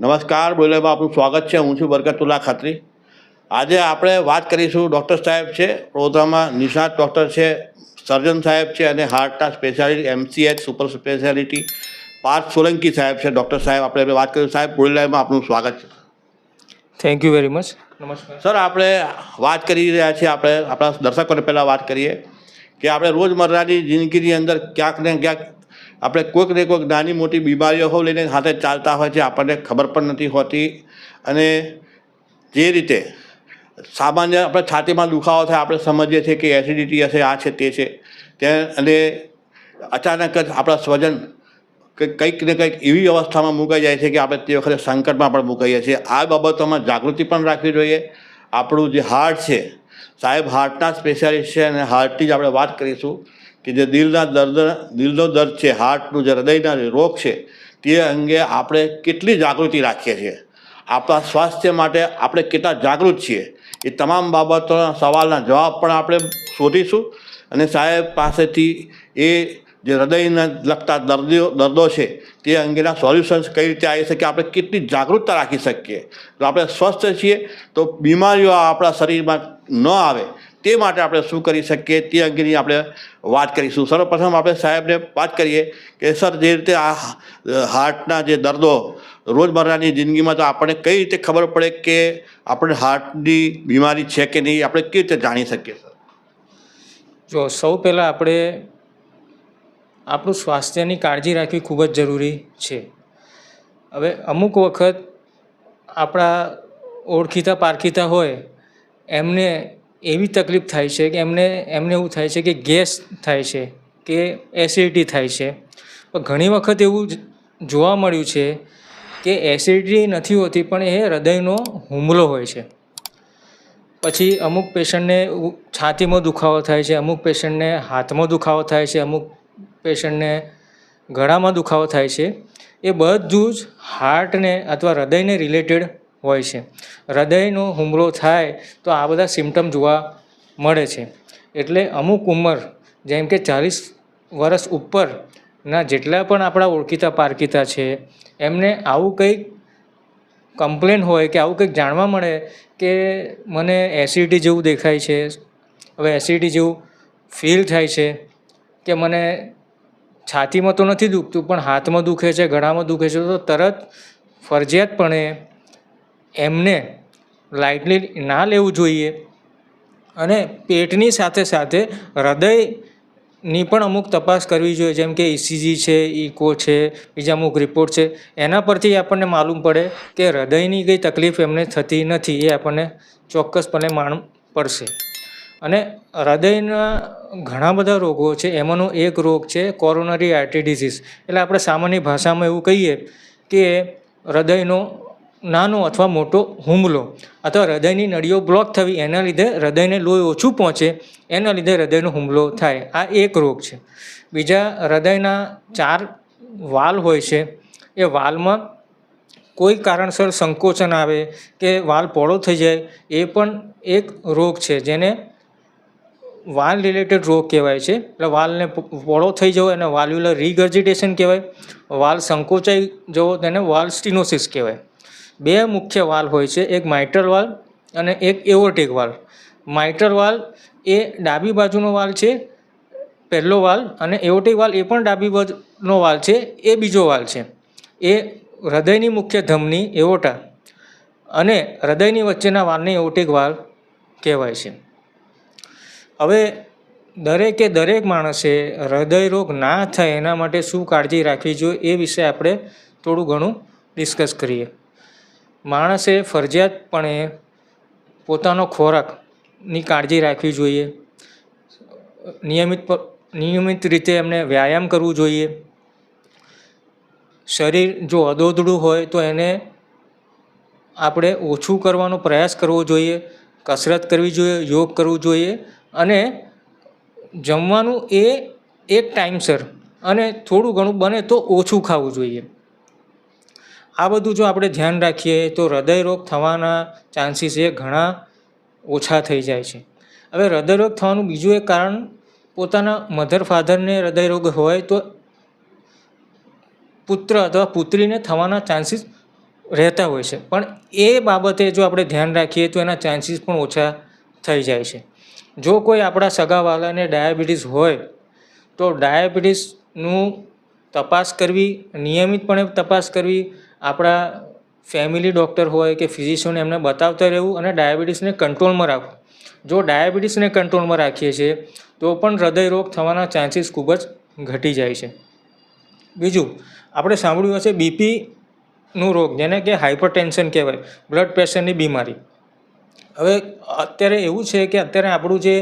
નમસ્કાર બોલેમાં આપનું સ્વાગત છે. હું છું બરકતુલ્લા ખત્રી. આજે આપણે વાત કરીશું ડૉક્ટર સાહેબ છે વડોદરામાં નિષ્ણાત ડૉક્ટર છે સર્જન સાહેબ છે અને હાર્ટના speciality MCh super speciality Parth Solanki સાહેબ છે. ડૉક્ટર સાહેબ આપણે વાત કરીશું. સાહેબ બોલેમાં આપનું સ્વાગત છે. થેન્ક યુ વેરી મચ નમસ્કાર. સર આપણે વાત કરી રહ્યા છીએ આપણે આપણા દર્શકોને પહેલાં વાત કરીએ કે આપણે રોજમર્રાની જિંદગીની અંદર ક્યાંક ને ક્યાંક આપણે કોઈક ને કોઈક નાની મોટી બીમારીઓ હો લઈને સાથે ચાલતા હોય છે, આપણને ખબર પણ નથી હોતી. અને જે રીતે સામાન્ય આપણે છાતીમાં દુખાવો થાય, આપણે સમજીએ છીએ કે એસિડિટી હશે, આ છે, તે છે. તે અને અચાનક જ આપણા સ્વજન કંઈક ને કંઈક એવી અવસ્થામાં મુકાઈ જાય છે કે આપણે તે વખતે સંકટમાં પણ મુકાઈએ છીએ. આ બાબતોમાં જાગૃતિ પણ રાખવી જોઈએ. આપણું જે હાર્ટ છે, સાહેબ હાર્ટના સ્પેશિયાલિસ્ટ છે અને હાર્ટની જ આપણે વાત કરીશું. કે જે દિલના દર્દ, દિલનો દર્દ છે હાર્ટનું જે હૃદયના રોગ છે, તે અંગે આપણે કેટલી જાગૃતિ રાખીએ છીએ. આપણા સ્વાસ્થ્ય માટે આપણે કેટલા જાગૃત છીએ, એ તમામ બાબતોના સવાલના જવાબ પણ આપણે શોધીશું. અને સાહેબ પાસેથી એ જે હૃદયને લગતા દર્દીઓ, દર્દો છે, તે અંગેના સોલ્યુશન્સ કઈ રીતે આવી શકે, આપણે કેટલી જાગૃતતા રાખી શકીએ. તો આપણે સ્વસ્થ છીએ, તો બીમારીઓ આપણા શરીરમાં ન આવે તે માટે આપણે શું કરી શકીએ? તે અંગેની આપણે વાત કરીશું. સર્વપ્રથમ આપણે સાહેબને વાત કરીએ કે, સર, જે રીતે આ હાર્ટના જે દર્દો રોજમર્રાની જિંદગીમાં, તો આપણને કઈ રીતે ખબર પડે કે આપણે હાર્ટની બીમારી છે કે નહીં? આપણે કેવી રીતે જાણી શકીએ, સર? જો, સૌ પહેલાં આપણે આપણું સ્વાસ્થ્યની કાળજી રાખવી ખૂબ જ જરૂરી છે. હવે અમુક વખત આપણા ઓળખીતા પારખીતા હોય, એમને એવી તકલીફ થાય છે કે એમને એમને એવું થાય છે કે ગેસ થાય છે, કે એસિડિટી થાય છે. પણ ઘણી વખત એવું જોવા મળ્યું છે કે એસિડિટી નથી હોતી પણ એ હૃદયનો હુમલો હોય છે. પછી અમુક પેશન્ટને છાતીમાં દુખાવો થાય છે, અમુક પેશન્ટને હાથમાં દુખાવો થાય છે, અમુક પેશન્ટને ગળામાં દુખાવો થાય છે. એ બધું જ હાર્ટને અથવા હૃદયને રિલેટેડ હોય છે. હૃદયનો હુમલો થાય તો આ બધા સિમ્ટમ જોવા મળે છે. એટલે અમુક ઉંમર, જેમ કે ચાલીસ વર્ષ ઉપરના જેટલા પણ આપણા ઓળખીતા પારખીતા છે, એમને આવું કંઈક કમ્પ્લેન હોય કે આવું કંઈક જાણવા મળે કે મને એસિડિટી જેવું દેખાય છે, હવે એસિડિટી જેવું ફીલ થાય છે કે મને છાતીમાં તો નથી દુખતું, પણ હાથમાં દુખે છે, ગળામાં દુખે છે, તો તરત ફરજિયાતપણે એમને લાઇટલી ના લેવું જોઈએ. અને પેટની સાથે સાથે હૃદયની પણ અમુક તપાસ કરવી જોઈએ, જેમ કે ઇસીજી છે ઇકો છે, બીજા અમુક રિપોર્ટ છે, એના પરથી આપણને માલુમ પડે કે હૃદયની કંઈ તકલીફ એમને થતી નથી, એ આપણને ચોક્કસપણે માણ પડશે. અને હૃદયના ઘણા બધા રોગો છે, એમાંનો એક રોગ છે કોરોનરી આર્ટી ડિઝીઝ એટલે આપણે સામાન્ય ભાષામાં એવું કહીએ કે હૃદયનો નાનો અથવા મોટો હુમલો અથવા હૃદયની નળીઓ બ્લોક થવી એના લીધે હૃદયને લોહી ઓછું પહોંચે એના લીધે હૃદયનો હુમલો થાય. આ એક રોગ છે. બીજા હૃદયના ચાર વાલ હોય છે. એ વાલમાં કોઈ કારણસર સંકોચન આવે કે વાલ પોળો થઈ જાય એ પણ એક રોગ છે જેને વાલ રિલેટેડ રોગ કહેવાય છે. એટલે વાલને પોળો થઈ જવો એને વાલ્યુલર રીગર્જિટેશન કહેવાય. વાલ સંકોચાઈ જવો તેને વાલ સ્ટીનોસિસ કહેવાય. બે મુખ્ય વાલ હોય છે, એક માઇટર વાલ અને એક એવોટેક વાલ માઇટર વાલ એ ડાબી બાજુનો વાલ છે, પહેલો વાલ અને એવોટેક વાલ એ પણ ડાબી બાજુનો વાલ છે, એ બીજો વાલ છે. એ હૃદયની મુખ્ય ધમની એવોટા અને હૃદયની વચ્ચેના વાલને એવોટેક વાલ કહેવાય છે. હવે દરેકે દરેક માણસે હૃદય રોગ ના થાય એના માટે શું કાળજી રાખવી જોઈએ એ વિશે આપણે થોડું ઘણું ડિસ્કસ કરીએ. માણસે ફરજિયાતપણે પોતાનો ખોરાકની કાળજી રાખવી જોઈએ. નિયમિત નિયમિત રીતે એમને વ્યાયામ કરવું જોઈએ. શરીર જો અદોદડું હોય તો એને આપણે ઓછું કરવાનો પ્રયાસ કરવો જોઈએ, કસરત કરવી જોઈએ, યોગ કરવું જોઈએ અને જમવાનું એ એક ટાઈમસર અને થોડું ઘણું બને તો ઓછું ખાવું જોઈએ. આ બધું જો આપણે ધ્યાન રાખીએ તો હૃદયરોગ થવાના ચાન્સીસ એ ઘણા ઓછા થઈ જાય છે. હવે હૃદયરોગ થવાનું બીજું એક કારણ, પોતાના મધર ફાધરને હૃદયરોગ હોય તો પુત્ર અથવા પુત્રીને થવાના ચાન્સીસ રહેતા હોય છે. પણ એ બાબતે જો આપણે ધ્યાન રાખીએ તો એના ચાન્સીસ પણ ઓછા થઈ જાય છે. જો કોઈ આપણા સગાવાલાને ડાયાબિટીસ હોય, તો ડાયાબિટીસનું તપાસ કરવી, નિયમિતપણે તપાસ કરવી આપણા ફેમિલી ડૉક્ટર હોય કે ફિઝિશિયન એમને બતાવતા રહેવું અને ડાયાબિટીસને કંટ્રોલમાં રાખવું. જો ડાયાબિટીસને કંટ્રોલમાં રાખીએ છીએ, તો પણ હૃદયરોગ થવાના ચાન્સીસ ખૂબ જ ઘટી જાય છે. બીજું, આપણે સાંભળ્યું હશે બીપીનું રોગ, જેને કે હાઇપરટેન્શન કહેવાય બ્લડ પ્રેશરની બીમારી. હવે અત્યારે એવું છે કે અત્યારે આપણું જે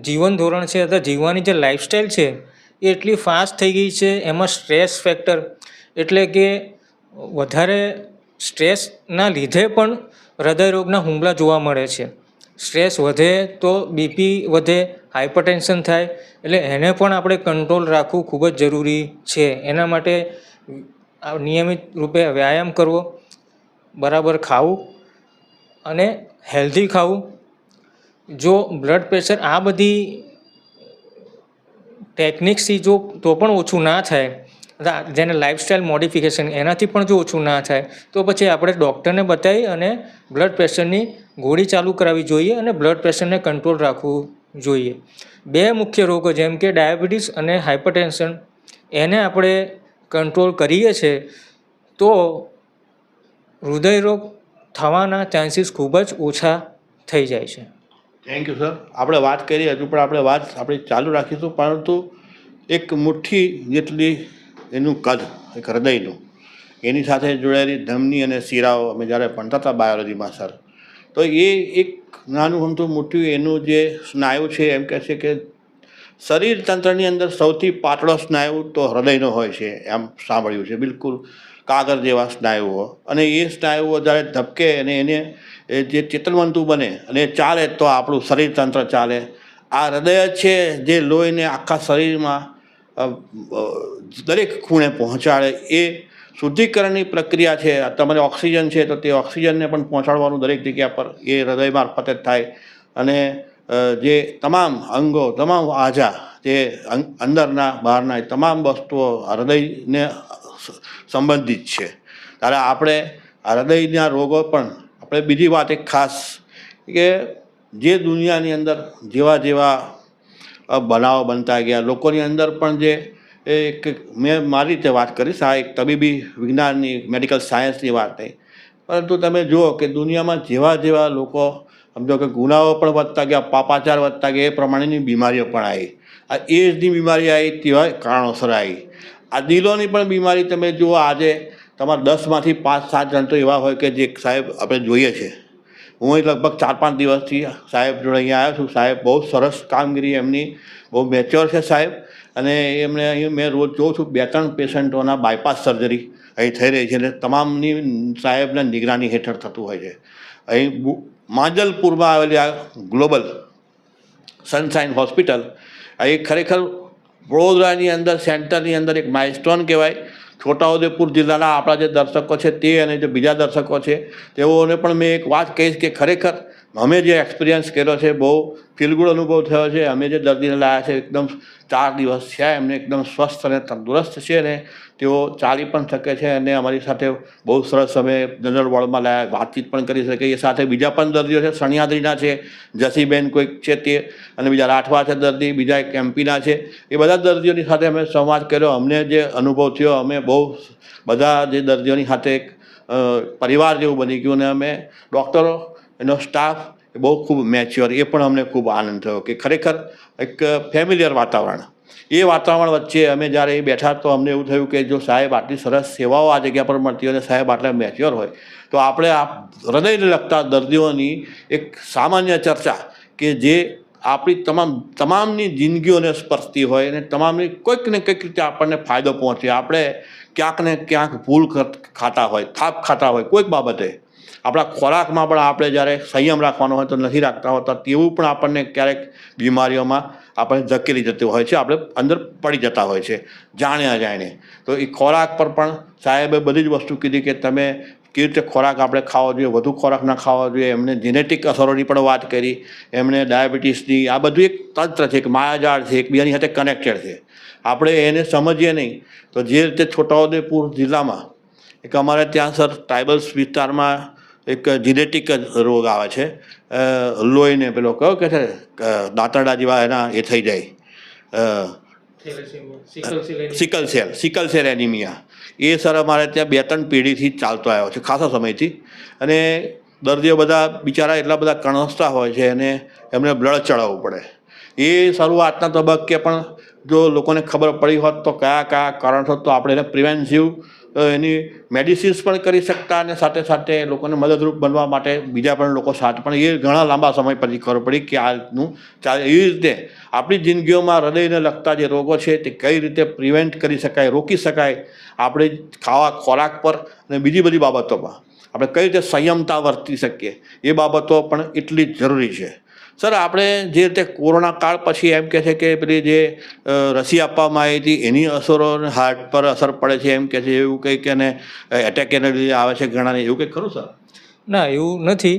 જીવન ધોરણ છે અથવા જીવવાની જે લાઈફસ્ટાઈલ છે, એ એટલી ફાસ્ટ થઈ ગઈ છે, એમાં સ્ટ્રેસ ફેક્ટર એટલે કે વધારે સ્ટ્રેસના લીધે પણ હૃદયરોગના હુમલા જોવા મળે છે. સ્ટ્રેસ વધે તો બીપી વધે હાઇપરટેન્શન થાય, એટલે એને પણ આપણે કંટ્રોલ રાખવું ખૂબ જ જરૂરી છે. એના માટે નિયમિત રૂપે વ્યાયામ કરવો, બરાબર ખાવું અને હેલ્ધી ખાવું. જો બ્લડ પ્રેશર આ બધી ટેકનિક્સથી જો તો પણ ઓછું ના થાય જેને લાઇફસ્ટાઈલ મોડિફિકેશન એનાથી પણ જો ઓછું ના થાય, તો પછી આપણે ડૉક્ટરને બતાવી અને બ્લડ પ્રેશરની ગોળી ચાલુ કરાવવી જોઈએ અને બ્લડ પ્રેશરને કંટ્રોલ રાખવું જોઈએ. બે મુખ્ય રોગો જેમ કે ડાયાબિટીસ અને હાઇપરટેન્શન એને આપણે કંટ્રોલ કરીએ છીએ તો હૃદયરોગ થવાના ચાન્સીસ ખૂબ જ ઓછા થઈ જાય છે. થેન્ક યુ સર આપણે વાત કરી, હજુ પણ આપણે વાત આપણે ચાલુ રાખીશું, પરંતુ એક મુઠ્ઠી જેટલી એનું કદ એક હૃદયનું. એની સાથે જોડાયેલી ધમની અને શીરાઓ અમે જ્યારે ભણતા હતા બાયોલોજીમાં સર તો એ એક નાનું અમથું મોટું એનું જે સ્નાયુ છે, એમ કહે છે કે શરીર તંત્રની અંદર સૌથી પાતળો સ્નાયુ તો હૃદયનો હોય છે એમ સાંભળ્યું છે, બિલકુલ કાગળ જેવા સ્નાયુઓ. અને એ સ્નાયુઓ જ્યારે ધબકે અને એને, એ જે ચેતનવંતું બને અને ચાલે તો આપણું શરીર તંત્ર ચાલે. આ હૃદય છે જે લોહીને આખા શરીરમાં દરેક ખૂણે પહોંચાડે એ શુદ્ધિકરણની પ્રક્રિયા છે. તમારે ઓક્સિજન છે તો તે ઓક્સિજનને પણ પહોંચાડવાનું દરેક જગ્યા પર એ હૃદય મારફતે જ થાય. અને જે તમામ અંગો, તમામ આજા જે અંદરના, બહારના તમામ વસ્તુઓ હૃદયને સંબંધિત છે. ત્યારે આપણે હૃદયના રોગો પણ, આપણે બીજી વાત એક ખાસ કે જે દુનિયાની અંદર જેવા જેવા બનાવો બનતા ગયા, લોકોની અંદર પણ જે એક મેં મારી રીતે વાત કરીશ. આ એક તબીબી વિજ્ઞાનની મેડિકલ સાયન્સની વાત નહીં પરંતુ તમે જુઓ કે દુનિયામાં જેવા જેવા લોકો, સમજો કે ગુનાઓ પણ વધતા ગયા, પાપાચાર વધતા ગયા, એ પ્રમાણેની બીમારીઓ પણ આવી. આ એજની બીમારી આવી તેવા કારણોસર આવી. આ દિલોની પણ બીમારી તમે જુઓ, આજે તમારા દસમાંથી પાંચ, સાત જણ તો એવા હોય કે જે સાહેબ આપણે જોઈએ છે. હું લગભગ ચાર, પાંચ દિવસથી સાહેબ જોડે અહીંયા આવ્યો છું. સાહેબ બહુ સરસ કામગીરી એમની, બહુ મેચ્યોર છે સાહેબ. અને એમને અહીં મેં રોજ જોઉં છું, બે ત્રણ પેશન્ટોના બાયપાસ સર્જરી અહીં થઈ રહી છે એટલે તમામની સાહેબના નિગરાની હેઠળ થતું હોય છે. અહીં માંજલપુરમાં આવેલી આ ગ્લોબલ સનશાઇન હોસ્પિટલ, અહીં ખરેખર વડોદરાની અંદર, સેન્ટરની અંદર એક માઇલસ્ટોન કહેવાય. છોટાઉદેપુર જિલ્લાના આપણા જે દર્શકો છે તે અને જે બીજા દર્શકો છે, તેઓને પણ મેં એક વાત કહીશ કે ખરેખર અમે જે એક્સપિરિયન્સ કર્યો છે, બહુ ફીલગુડ અનુભવ થયો છે. અમે જે દર્દીને લાવ્યા છે, એકદમ ચાર દિવસ થયા, એમને એકદમ સ્વસ્થ અને તંદુરસ્ત છે ને, તેઓ ચાલી પણ શકે છે અને અમારી સાથે બહુ સરસ અમે જનરલ વોર્ડમાં લાવ્યા વાતચીત પણ કરી શકે. એ સાથે બીજા પણ દર્દીઓ છે, સણિયાદ્રીના છે, જસીબેન કોઈક છે તે, અને બીજા રાઠવા છે દર્દી, બીજા એક એમપીના છે. એ બધા દર્દીઓની સાથે અમે સંવાદ કર્યો. અમને જે અનુભવ થયો, અમે બહુ બધા જે દર્દીઓની સાથે એક પરિવાર જેવું બની ગયું અને અમે ડૉક્ટરો એનો સ્ટાફ એ બહુ ખૂબ મેચ્યોર એ પણ અમને ખૂબ આનંદ થયો કે ખરેખર એક ફેમિલિયર વાતાવરણ. એ વાતાવરણ વચ્ચે અમે જ્યારે એ બેઠા તો અમને એવું થયું કે જો સાહેબ આટલી સરસ સેવાઓ આ જગ્યા પર મળતી હોય અને સાહેબ આટલા મેચ્યોર હોય, તો આપણે આ હૃદયને લગતા દર્દીઓની એક સામાન્ય ચર્ચા કે જે આપણી તમામ, તમામની જિંદગીઓને સ્પર્શતી હોય અને તમામની કોઈક ને કંઈક રીતે આપણને ફાયદો પહોંચે. આપણે ક્યાંક ને ક્યાંક ભૂલ ખાતા હોય થાપ ખાતા હોય, કોઈક બાબતે આપણા ખોરાકમાં પણ આપણે જ્યારે સંયમ રાખવાનો હોય તો નથી રાખતા હોતા, તેવું પણ આપણને ક્યારેક બીમારીઓમાં આપણને ધકેલી જતું હોય છે, આપણે અંદર પડી જતા હોય છે જાણે. અજાણે તો એ ખોરાક પર પણ સાહેબે બધી જ વસ્તુ કીધી કે તમે કેવી રીતે ખોરાક આપણે ખાવો જોઈએ, વધુ ખોરાક ના ખાવો જોઈએ, એમને જેનેટિક અસરોની પણ વાત કરી એમણે ડાયાબિટીસની, આ બધું એક તંત્ર છે, એક માયાજાળ છે એકબીજાની સાથે કનેક્ટેડ છે. આપણે એને સમજીએ નહીં, તો જે રીતે છોટાઉદેપુર જિલ્લામાં, એક અમારે ત્યાં સર ટ્રાઇબલ્સ વિસ્તારમાં એક જીનેટિક રોગ આવે છે. લોહીને પેલો કયો કે છે? દાંતરડા જેવા એના એ થઈ જાય. Sickle cell sickle cell anaemia. એ સર અમારે ત્યાં બે ત્રણ પેઢીથી ચાલતો આવ્યો છે ખાસા સમયથી. અને દર્દીઓ બધા બિચારા એટલા બધા કણસતા હોય છે અને એમને બ્લડ ચડાવવું પડે. એ શરૂઆતના તબક્કે પણ જો લોકોને ખબર પડી હોત તો કયા કયા કારણસર તો આપણે એને પ્રિવેન્સિવ એની મેડિસિન્સ પણ કરી શકતા અને સાથે સાથે લોકોને મદદરૂપ બનવા માટે બીજા પણ લોકો સાથે પણ એ ઘણા લાંબા સમય પછી ખબર પડી કે આ રીતનું ચાલે. એવી રીતે આપણી જિંદગીઓમાં હૃદયને લગતા જે રોગો છે તે કઈ રીતે પ્રિવેન્ટ કરી શકાય, રોકી શકાય, આપણે ખાવા ખોરાક પર અને બીજી બધી બાબતોમાં આપણે કઈ રીતે સંયમતા વર્તી શકીએ, એ બાબતો પણ એટલી જ જરૂરી છે. સર, આપણે જે રીતે કોરોના કાળ પછી એમ કહે છે કે પેલી જે રસી આપવામાં આવી હતી, એની અસરો હાર્ટ પર અસર પડે છે એમ કહે છે, એવું કંઈક એને એટેક એને લીધે આવે છે ઘણાને, એવું કંઈક ખરું, સર? ના, એવું નથી.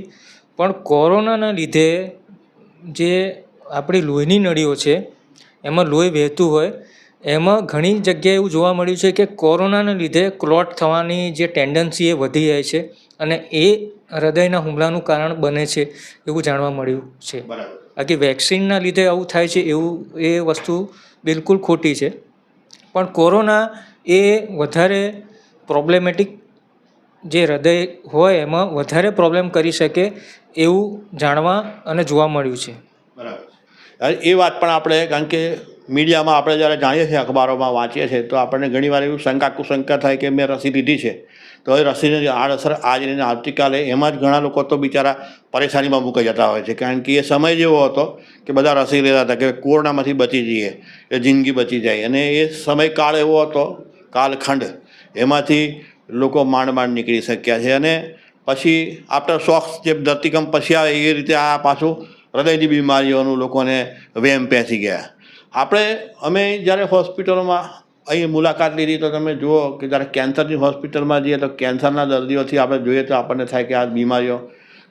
પણ કોરોનાના લીધે જે આપણી લોહીની નળીઓ છે, એમાં લોહી વહેતું હોય, એમાં ઘણી જગ્યાએ એવું જોવા મળ્યું છે કે કોરોનાને લીધે ક્લોટ થવાની જે ટેન્ડન્સી એ વધી જાય છે. અને એ હૃદયના હુમલાનું કારણ બને છે એવું જાણવા મળ્યું છે. બાકી વેક્સિનના લીધે આવું થાય છે એવું એ વસ્તુ બિલકુલ ખોટી છે. પણ કોરોના એ વધારે પ્રોબ્લેમેટિક જે હૃદય હોય એમાં વધારે પ્રોબ્લેમ કરી શકે એવું જાણવા અને જોવા મળ્યું છે. બરાબર. એ વાત પણ આપણે કારણ કે મીડિયામાં આપણે જ્યારે જાણીએ છીએ અખબારોમાં વાંચીએ છીએ, તો આપણને ઘણીવાર એવું શંકા કુશંકા થાય કે મેં રસી લીધી છે. તો એ રસીની આડઅસર આજે ને આવતીકાલે એમાં જ ઘણા લોકો તો બિચારા પરેશાનીમાં મૂકાઈ જતા હોય છે. કારણ કે એ સમય જેવો હતો કે બધા રસી લેતા હતા કે કોરોનામાંથી બચી જઈએ, એ જિંદગી બચી જાય. અને એ સમયકાળ એવો હતો, કાલખંડ, એમાંથી લોકો માંડ માંડ નીકળી શક્યા છે. અને પછી આફ્ટર શોખ જે ધરતીકંપ પછી આવે એ રીતે આ પાછું હૃદયની બીમારીઓનું લોકોને વેમ પેસી ગયા. આપણે, અમે જ્યારે હોસ્પિટલોમાં અહીં મુલાકાત લીધી તો તમે જુઓ કે જ્યારે કેન્સરની હોસ્પિટલમાં જઈએ તો કેન્સરના દર્દીઓથી આપણે જોઈએ તો આપણને થાય કે આ બીમારીઓ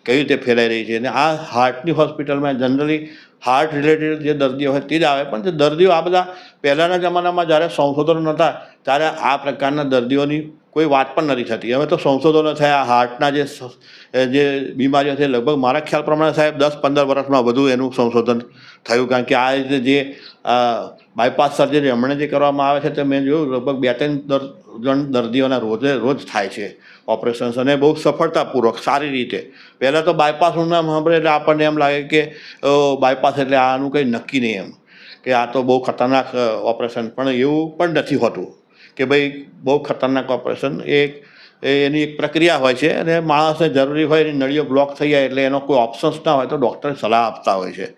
કેવી રીતે ફેલાઈ રહી છે. અને આ હાર્ટની હોસ્પિટલમાં જનરલી હાર્ટ રિલેટેડ જે દર્દીઓ હોય તે જ આવે. પણ જે દર્દીઓ આ બધા પહેલાંના જમાનામાં જ્યારે સંશોધનો નહોતા, ત્યારે આ પ્રકારના દર્દીઓની કોઈ વાત પણ નથી થતી. હવે તો સંશોધનો થયા, હાર્ટના જે જે બીમારીઓ છે, લગભગ મારા ખ્યાલ પ્રમાણે સાહેબ દસ પંદર વર્ષમાં વધુ એનું સંશોધન થયું. કારણ કે આ રીતે જે બાયપાસ સર્જરી હમણાં જે કરવામાં આવે છે, તે મેં જોયું, લગભગ બે ત્રણ જણ દર્દીઓના રોજે રોજ થાય છે ઓપરેશન્સ અને બહુ સફળતાપૂર્વક, સારી રીતે. પહેલાં તો બાયપાસનું નામ સાંભળે એટલે આપણને એમ લાગે કે બાયપાસ એટલે આનું કંઈ નક્કી નહીં એમ. કે આ તો બહુ ખતરનાક ઓપરેશન. પણ એવું પણ નથી હોતું. કે ભાઈ બહુ ખતરનાક ઓપરેશન એ એ એની એક પ્રક્રિયા હોય છે અને માણસને જરૂરી હોય એની નળીઓ બ્લોક થઈ જાય એટલે એનો કોઈ ઓપ્શન્સ ના હોય તો ડૉક્ટર સલાહ આપતા હોય છે.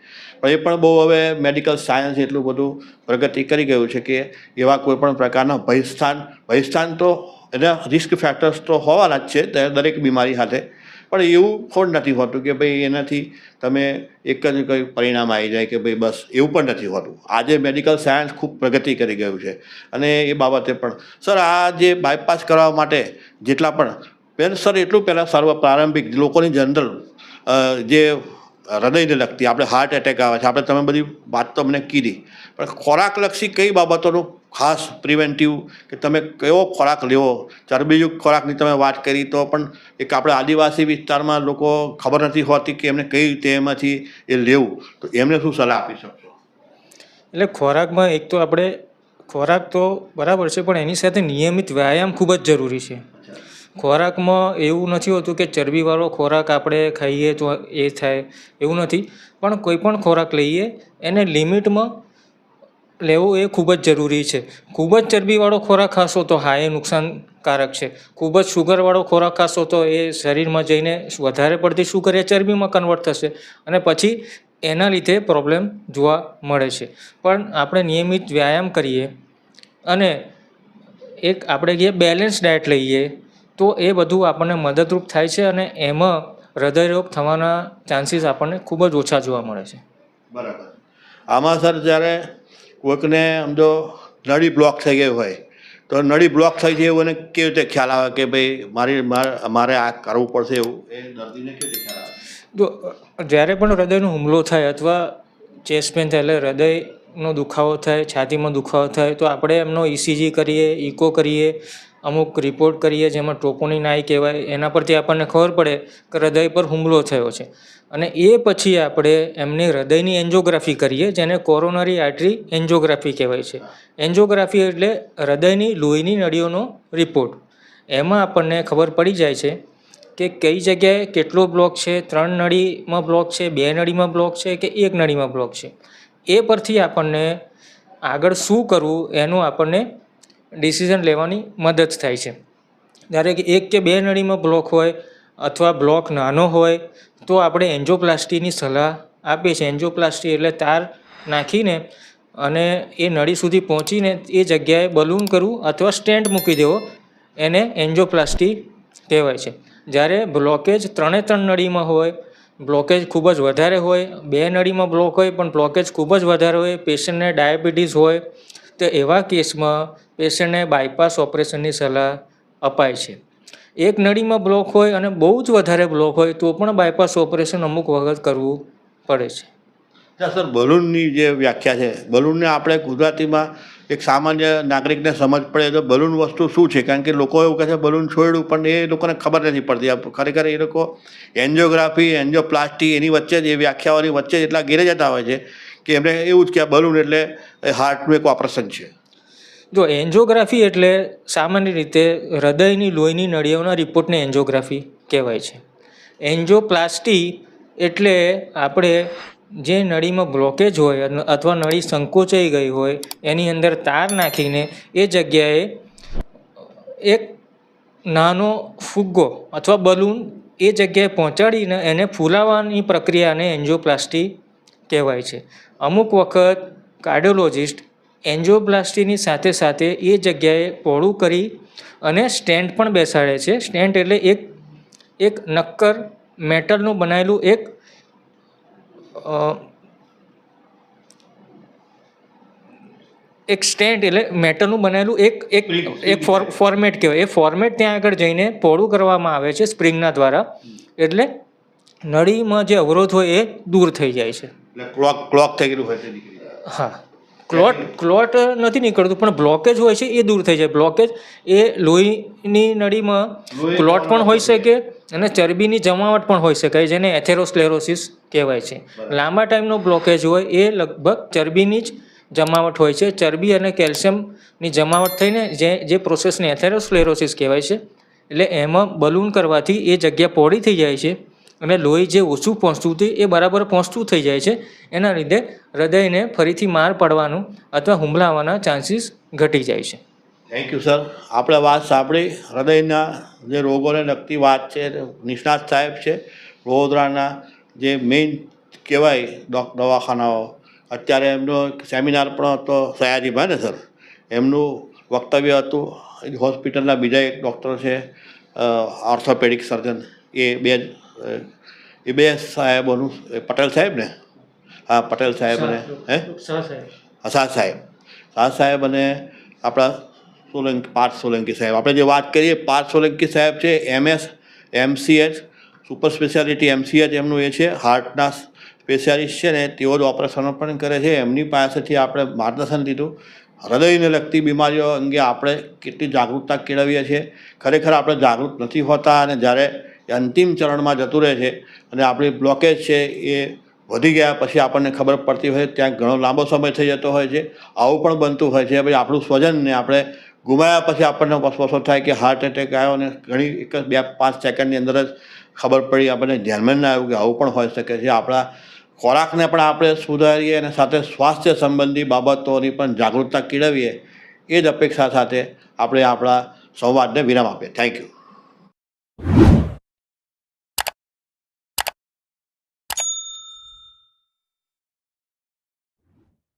પણ એ પણ બહુ હવે મેડિકલ સાયન્સ એટલું બધું પ્રગતિ કરી ગયું છે કે એવા કોઈ પણ પ્રકારના ભયસ્થાન ભયસ્થાન તો એના રિસ્ક ફેક્ટર્સ તો હોવાના જ છે દરેક બીમારી સાથે પણ એવું થોડ નથી હોતું કે ભાઈ એનાથી તમે એક જ કંઈ પરિણામ આવી જાય કે ભાઈ બસ એવું પણ નથી હોતું. આજે મેડિકલ સાયન્સ ખૂબ પ્રગતિ કરી ગયું છે. અને એ બાબતે પણ સર, આ જે બાયપાસ કરવા માટે જેટલા પણ પહેલાં સર, એટલું પહેલાં સર્વ પ્રારંભિક લોકોની જનરલ જે હૃદયને લગતી, આપણે હાર્ટ એટેક આવે છે, આપણે તમે બધી વાત તો અમને કીધી. પણ ખોરાકલક્ષી કઈ બાબતોનું ખાસ પ્રિવેન્ટિવ કે તમે કયો ખોરાક લેવો? ચરબીયુક્ત ખોરાકની તમે વાત કરી તો પણ એક આપણે આદિવાસી વિસ્તારમાં લોકો ખબર નથી હોતી કે એમને કઈ રીતે એમાંથી એ લેવું. તો એમને શું સલાહ આપી શકશો? એટલે ખોરાકમાં એક તો આપણે, ખોરાક તો બરાબર છે, પણ એની સાથે નિયમિત વ્યાયામ ખૂબ જ જરૂરી છે. ખોરાકમાં એવું નથી હોતું કે ચરબીવાળો ખોરાક આપણે ખાઈએ તો એ થાય, એવું નથી. પણ કોઈ પણ ખોરાક લઈએ, એને લિમિટમાં લેવો એ ખૂબ જ જરૂરી છે. ખૂબ જ ચરબીવાળો ખોરાક ખાશો તો હા, એ નુકસાનકારક છે. ખૂબ જ શુગરવાળો ખોરાક ખાશો તો એ શરીરમાં જઈને વધારે પડતી શુગર એ ચરબીમાં કન્વર્ટ થશે અને પછી એના લીધે પ્રોબ્લેમ જોવા મળે છે. પણ આપણે નિયમિત વ્યાયામ કરીએ અને એક આપણે જે બેલેન્સ ડાયટ લઈએ તો એ બધું આપણને મદદરૂપ થાય છે અને એમાં હૃદયરોગ થવાના ચાન્સીસ આપણને ખૂબ જ ઓછા જોવા મળે છે. બરાબર. આમાં સર, જ્યારે કોઈકને સમજો નળી બ્લોક થઈ ગઈ હોય તો નળી બ્લોક થઈ છે એવું એને કેવી રીતે ખ્યાલ આવે કે ભાઈ મારી મારે મારે આ કરવું પડશે એવું? એ દર્દીને કેવી રીતે ખ્યાલ આવે? જો જ્યારે પણ હૃદયનો હુમલો થાય અથવા ચેસ્ટ પેન થાય એટલે હૃદયનો દુખાવો થાય છાતીમાં દુખાવો થાય તો આપણે એમનો ઇસીજી કરીએ ઇકો કરીએ અમુક રિપોર્ટ કરીએ જેમાં ટોપોની નાઈ કહેવાય એના પરથી આપણને ખબર પડે કે હૃદય પર હુમલો થયો છે. અને એ પછી આપણે એમની હૃદયની એન્જિયોગ્રાફી કરીએ, જેને કોરોનરી આર્ટરી એન્જિયોગ્રાફી કહેવાય છે. એન્જિયોગ્રાફી એટલે હૃદયની લોહીની નળીઓનો રિપોર્ટ એમાં આપણને ખબર પડી જાય છે કે કઈ જગ્યાએ કેટલો બ્લોક છે, ત્રણ નળીમાં બ્લોક છે, બે નળીમાં બ્લોક છે કે એક નળીમાં બ્લોક છે. એ પરથી આપણને આગળ શું કરવું એનું આપણને ડિસિઝન લેવાની મદદ થાય છે. જ્યારે એક કે બે નળીમાં બ્લોક હોય અથવા બ્લોક નાનો હોય તો આપણે એન્જોપ્લાસ્ટીની સલાહ આપીએ છીએ. એન્જોપ્લાસ્ટી એટલે તાર નાખીને અને એ નળી સુધી પહોંચીને એ જગ્યાએ બલૂન કરવું અથવા સ્ટેન્ડ મૂકી દેવો. એને એન્જોપ્લાસ્ટી કહેવાય છે. જ્યારે બ્લોકેજ ત્રણે ત્રણ નળીમાં હોય, બ્લોકેજ ખૂબ જ વધારે હોય, બે નળીમાં બ્લોક હોય, પણ બ્લોકેજ ખૂબ જ વધારે હોય, પેશન્ટને ડાયાબિટીસ હોય, તો એવા કેસમાં પેશન્ટને બાયપાસ ઓપરેશનની સલાહ અપાય છે. એક નળીમાં બ્લોક હોય અને બહુ જ વધારે બ્લોક હોય તો પણ બાયપાસ ઓપરેશન અમુક વખત કરવું પડે છે. હા સર, બલૂનની જે વ્યાખ્યા છે, બલૂનને આપણે ગુજરાતીમાં એક સામાન્ય નાગરિકને સમજ પડે તો બલૂન વસ્તુ શું છે? કારણ કે લોકો એવું કહે છે, બલૂન છોડ્યું, પણ એ લોકોને ખબર નથી પડતી. ખરેખર એ લોકો એન્જિયોગ્રાફી, એન્જિયોપ્લાસ્ટી એની વચ્ચે જ, એ વ્યાખ્યાઓની વચ્ચે જ એટલા ઘેરે જતા હોય છે કે એમને એવું જ કે બલૂન એટલે હાર્ટનું એક ઓપરેશન છે. જો એન્જિયોગ્રાફી એટલે સામાન્ય રીતે હૃદયની લોહીની નળીઓના રિપોર્ટને એન્જિયોગ્રાફી કહેવાય છે. એન્જિયોપ્લાસ્ટી એટલે આપણે જે નળીમાં બ્લોકેજ હોય અથવા નળી સંકોચાઈ ગઈ હોય, એની અંદર તાર નાખીને એ જગ્યાએ એક નાનો ફુગ્ગો અથવા બલૂન એ જગ્યાએ પહોંચાડીને એને ફૂલાવાની પ્રક્રિયાને એન્જિયોપ્લાસ્ટી કહેવાય છે. અમુક વખત કાર્ડિયોલોજિસ્ટ એન્જિયોપ્લાસ્ટીની સાથે સાથે એ જગ્યાએ પહોળું કરી અને સ્ટેન્ડ પણ બેસાડે છે. સ્ટેન્ટ એટલે એક એક નક્કર મેટલનું બનાવેલું એક એક સ્ટેન્ટ એટલે મેટલનું બનાવેલું એક એક એક ફોર ફોર્મેટ કહેવાય. એ ફોર્મેટ ત્યાં આગળ જઈને પહોળું કરવામાં આવે છે સ્પ્રિંગના દ્વારા. એટલે નળીમાં જે અવરોધ હોય એ દૂર થઈ જાય છે. ક્લોક ક્લોક થઈ ગયેલું હોય. હા. ક્લોટ ક્લોટ નથી નીકળતું પણ બ્લોકેજ હોય છે એ દૂર થઈ જાય. બ્લોકેજ એ લોહીની નળીમાં ક્લોટ પણ હોઈ શકે અને ચરબીની જમાવટ પણ હોઈ શકે જેને એથેરોસ્લેરોસિસ કહેવાય છે. લાંબા ટાઈમનો બ્લોકેજ હોય એ લગભગ ચરબીની જ જમાવટ હોય છે. ચરબી અને કેલ્શિયમની જમાવટ થઈને જે જે પ્રોસેસને એથેરોસ્લેરોસિસ કહેવાય છે એટલે એમાં બલૂન કરવાથી એ જગ્યા પહોળી થઈ જાય છે. અને લોહી જે ઓછું પહોંચતું હતું એ બરાબર પહોંચતું થઈ જાય છે. એના લીધે હૃદયને ફરીથી માર પડવાનું અથવા હુમલાવાના ચાન્સીસ ઘટી જાય છે. થેન્ક યુ સર આપણે વાત સાંભળી. હૃદયના જે રોગોને લગતી વાત છે, નિષ્ણાત સાહેબ છે, વડોદરાના જે મેઇન કહેવાય દવાખાનાઓ. અત્યારે એમનો સેમિનાર પણ હતો સયાજીભાઈ ને સર એમનું વક્તવ્ય હતું. હોસ્પિટલના બીજા એક ડૉક્ટર છે ઓર્થોપેડિક સર્જન એ બે એ બે સાહેબોનું પટેલ સાહેબ ને? હા પટેલ સાહેબ અને હે? હસાદ સાહેબ. હસાદ સાહેબ અને આપણા સોલંકી પાર્થ સોલંકી સાહેબ. આપણે જે વાત કરીએ પાર્થ સોલંકી સાહેબ છે MS MCh super speciality MCh એમનું એ છે હાર્ટના સ્પેશિયાલિસ્ટ છે ને તેઓ જ ઓપરેશનો પણ કરે છે. એમની પાસેથી આપણે માર્ગદર્શન લીધું. હૃદયને લગતી બીમારીઓ અંગે આપણે કેટલી જાગૃતતા કેળવીએ છીએ. ખરેખર આપણે જાગૃત નથી હોતા અને જ્યારે એ અંતિમ ચરણમાં જતું રહે છે અને આપણી બ્લોકેજ છે એ વધી ગયા. પછી આપણને ખબર પડતી હોય ત્યાં ઘણો લાંબો સમય થઈ જતો હોય છે. આવું પણ બનતું હોય છે. પછી આપણું સ્વજનને આપણે ગુમાયા પછી આપણને વસવસો થાય કે હાર્ટ એટેક આવ્યો અને ઘણી એક જ બે પાંચ સેકન્ડની અંદર જ ખબર પડી આપણને ધ્યાનમાં ના આવ્યું કે આવું પણ હોઈ શકે છે. આપણા ખોરાકને પણ આપણે સુધારીએ અને સાથે સ્વાસ્થ્ય સંબંધી બાબતોની પણ જાગૃતતા કેળવીએ એ જ અપેક્ષા સાથે આપણે આપણા સંવાદને વિરામ આપીએ. Thank you